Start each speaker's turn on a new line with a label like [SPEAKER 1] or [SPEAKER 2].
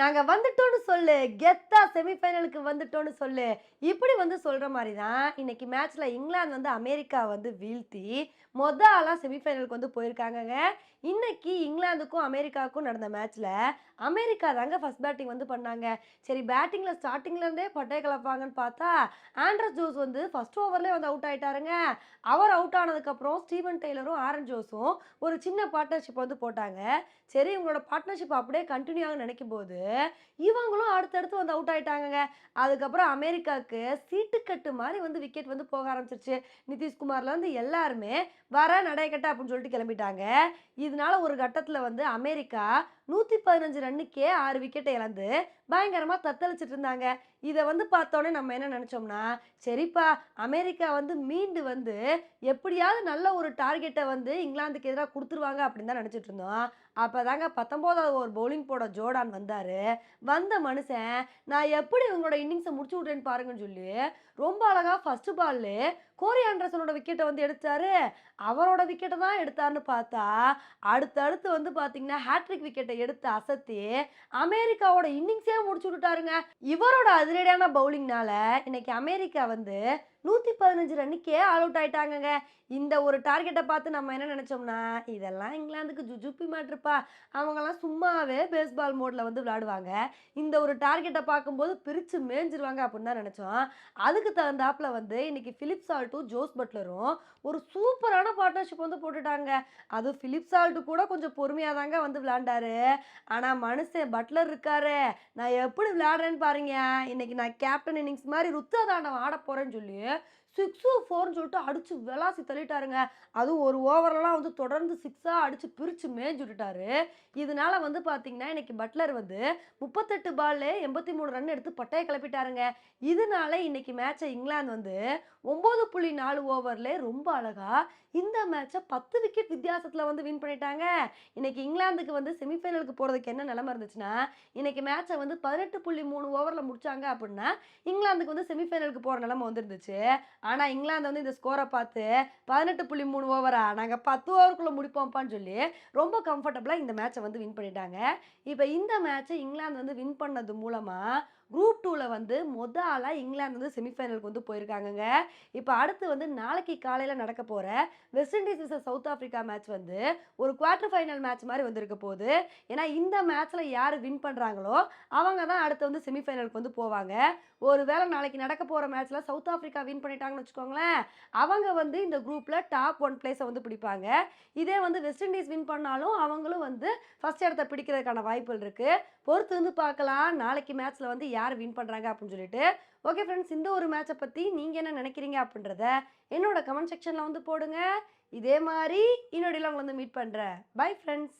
[SPEAKER 1] நாங்கள் வந்துட்டோம்னு சொல்லு. கெத்தா செமிஃபைனலுக்கு வந்துட்டோம்னு சொல்லு. இப்படி வந்து சொல்கிற மாதிரி தான் இன்னைக்கு மேட்ச்சில் இங்கிலாந்து வந்து அமெரிக்கா வந்து வீழ்த்தி மொத ஆளாக செமிஃபைனலுக்கு வந்து போயிருக்காங்கங்க. இன்னைக்கு இங்கிலாந்துக்கும் அமெரிக்காவுக்கும் நடந்த மேட்ச்சில் அமெரிக்கா தாங்க ஃபஸ்ட் பேட்டிங் வந்து பண்ணாங்க. சரி பேட்டிங்கில் ஸ்டார்டிங்லேருந்தே பட்டை கலப்பாங்கன்னு பார்த்தா ஆண்ட்ரஸ் ஜோஸ் வந்து ஃபர்ஸ்ட் ஓவர்லேயே வந்து அவுட் ஆகிட்டாருங்க அவர் அவுட் ஆனதுக்கப்புறம் ஸ்டீவன் டெய்லரும் ஆரன் ஜோஸும் ஒரு சின்ன பார்ட்னர்ஷிப் வந்து போட்டாங்க. சரி இவங்களோட பார்ட்னர்ஷிப் அப்படியே கண்டினியூ ஆகும் நினைக்கும் போது இவங்களும் அடுத்தடுத்து வந்து அவுட் ஆயிட்டாங்கங்க. அதுக்கப்புறம் அமெரிக்காவுக்கு சீட்டுக்கட்டு மாதிரி வந்து விக்கெட் வந்து போக ஆரம்பிச்சிருச்சு. நிதிஷ்குமார்ல இருந்து எல்லாருமே வர நடைக்கட்ட அப்படின்னு சொல்லிட்டு கிளம்பிட்டாங்க. இதனால ஒரு கட்டத்தில் வந்து அமெரிக்கா நூற்றி பதினஞ்சு ரன்னுக்கே ஆறு விக்கெட்டை இழந்து பயங்கரமாக தத்தளிச்சிட்டு இருந்தாங்க இதை வந்து பார்த்தோன்னே நம்ம என்ன நினச்சோம்னா சரிப்பா அமெரிக்கா வந்து மீண்டு வந்து எப்படியாவது நல்ல ஒரு டார்கெட்டை வந்து இங்கிலாந்துக்கு எதிராக கொடுத்துருவாங்க அப்படின்னு தான் நினச்சிட்டு இருந்தோம் அப்போ தாங்க பத்தொம்போதாவது ஒரு பவுலிங் போட ஜோர்டான் வந்தார். வந்த மனுஷன் நான் எப்படி உங்களோட இன்னிங்ஸை முடிச்சு விட்றேன்னு பாருங்கன்னு சொல்லி ரொம்ப அழகாக ஃபர்ஸ்ட் பால்ல கோரி ஆண்டர்சனோட விக்கெட்டை வந்து எடுத்தாரு. அவரோட விக்கெட்டை தான் எடுத்தாருன்னு பார்த்தா அடுத்தடுத்து வந்து பார்த்தீங்கன்னா ஹேட்ரிக் விக்கெட்டை எடுத்து அசத்தி அமெரிக்காவோட இன்னிங்ஸே முடிச்சு விட்டுட்டாருங்க. இவரோட அதிரடியான பவுலிங்னால இன்னைக்கு அமெரிக்கா வந்து நூற்றி பதினஞ்சு ரன்னுக்கே ஆல் அவுட் ஆயிட்டாங்கங்க. இந்த ஒரு டார்கெட்டை பார்த்து நம்ம என்ன நினச்சோம்னா இதெல்லாம் இங்கிலாந்துக்கு ஜுஜுப்பி மாட்டிருப்பா. அவங்கெல்லாம் சும்மாவே பேஸ்பால் மோடில் வந்து விளாடுவாங்க இந்த ஒரு டார்கெட்டை பார்க்கும்போது பிரித்து மேஞ்சிருவாங்க அப்படின்னு தான் நினச்சோம். அதுக்கு தகுந்தாப்பில் வந்து இன்னைக்கு ஃபிலிப்ஸ் சால்ட்டும் ஜோஸ் பட்லரும் ஒரு சூப்பரான பார்ட்னர்ஷிப் வந்து போட்டுட்டாங்க. அது ஃபிலிப் சால்ட்டு கூட கொஞ்சம் பொறுமையாக தாங்க வந்து விளாண்டாரு ஆனால் மனுஷன் பட்லர் இருக்காரு. நான் எப்படி விளாடுறேன்னு பாருங்க. இன்னைக்கு நான் கேப்டன் இன்னிங்ஸ் மாதிரி ருத்தா ஆட போகிறேன்னு சொல்லி Oui. சிக்ஸு ஃபோர்னு சொல்லிட்டு அடித்து விளாசி தள்ளிட்டாருங்க. அதுவும் ஒரு ஓவரெல்லாம் வந்து தொடர்ந்து சிக்ஸாக அடித்து பிரித்து மேய்ஞ்சு விட்டுட்டாரு. இதனால வந்து பார்த்தீங்கன்னா இன்றைக்கி பட்லர் வந்து முப்பத்தெட்டு பால்ல எண்பத்தி மூணு ரன் எடுத்து பட்டையை கிளப்பிட்டாருங்க. இதனால இன்றைக்கி மேட்சை இங்கிலாந்து வந்து ஒம்பது புள்ளி நாலு ஓவரில் ரொம்ப அழகாக இந்த மேட்சை பத்து விக்கெட் வித்தியாசத்தில் வந்து வின் பண்ணிட்டாங்க. இன்றைக்கி இங்கிலாந்துக்கு வந்து செமிஃபைனலுக்கு போகிறதுக்கு என்ன நிலம இருந்துச்சுன்னா இன்றைக்கி மேட்சை வந்து பதினெட்டு புள்ளி மூணு ஓவரில் முடித்தாங்க அப்படின்னா இங்கிலாந்துக்கு வந்து செமிஃபைனலுக்கு போகிற நிலமை வந்துருந்துச்சு. ஆனால் இங்கிலாந்து வந்து இந்த ஸ்கோரை பார்த்து பதினெட்டு புள்ளி மூணு ஓவரா நாங்கள் பத்து ஓவருக்குள்ளே முடிப்போம்ப்பான்னு சொல்லி ரொம்ப கம்ஃபர்டபுளாக இந்த மேட்சை வந்து வின் பண்ணிட்டாங்க. இப்போ இந்த மேட்சை இங்கிலாந்து வந்து வின் பண்ணது மூலமாக குரூப் டூவில் வந்து மொத ஆளாக இங்கிலாந்து வந்து செமிஃபைனலுக்கு வந்து போயிருக்காங்கங்க. இப்போ அடுத்து வந்து நாளைக்கு காலையில் நடக்க போகிற West Indies versus South Africa match வந்து ஒரு குவார்ட்டர் ஃபைனல் மேட்ச் மாதிரி வந்திருக்க போகுது. ஏன்னா இந்த மேட்ச்சில் யார் வின் பண்ணுறாங்களோ அவங்க தான் அடுத்து வந்து செமிஃபைனலுக்கு வந்து போவாங்க. ஒரு வேளை நாளைக்கு நடக்க போகிற மேட்ச்சில் சவுத் ஆஃப்ரிக்கா வின் பண்ணிட்டாங்க பண்ணிட்டாங்கன்னு வச்சுக்கோங்களேன். அவங்க வந்து இந்த குரூப்பில் டாப் ஒன் பிளேஸை வந்து பிடிப்பாங்க. இதே வந்து வெஸ்ட் இண்டீஸ் வின் பண்ணாலும் அவங்களும் வந்து ஃபர்ஸ்ட் இடத்த பிடிக்கிறதுக்கான வாய்ப்புகள் இருக்குது பொறுத்து வந்து பார்க்கலாம். நாளைக்கு மேட்ச்சில் வந்து யார் வின் பண்ணுறாங்க அப்படின்னு சொல்லிட்டு. ஓகே ஃப்ரெண்ட்ஸ் இந்த ஒரு மேட்சை பற்றி நீங்கள் என்ன நினைக்கிறீங்க அப்படின்றத என்னோட கமெண்ட் செக்ஷனில் வந்து போடுங்க. இதே மாதிரி இன்னொடையில் உங்களை வந்து மீட் பண்ணுறேன் பை ஃப்ரெண்ட்ஸ்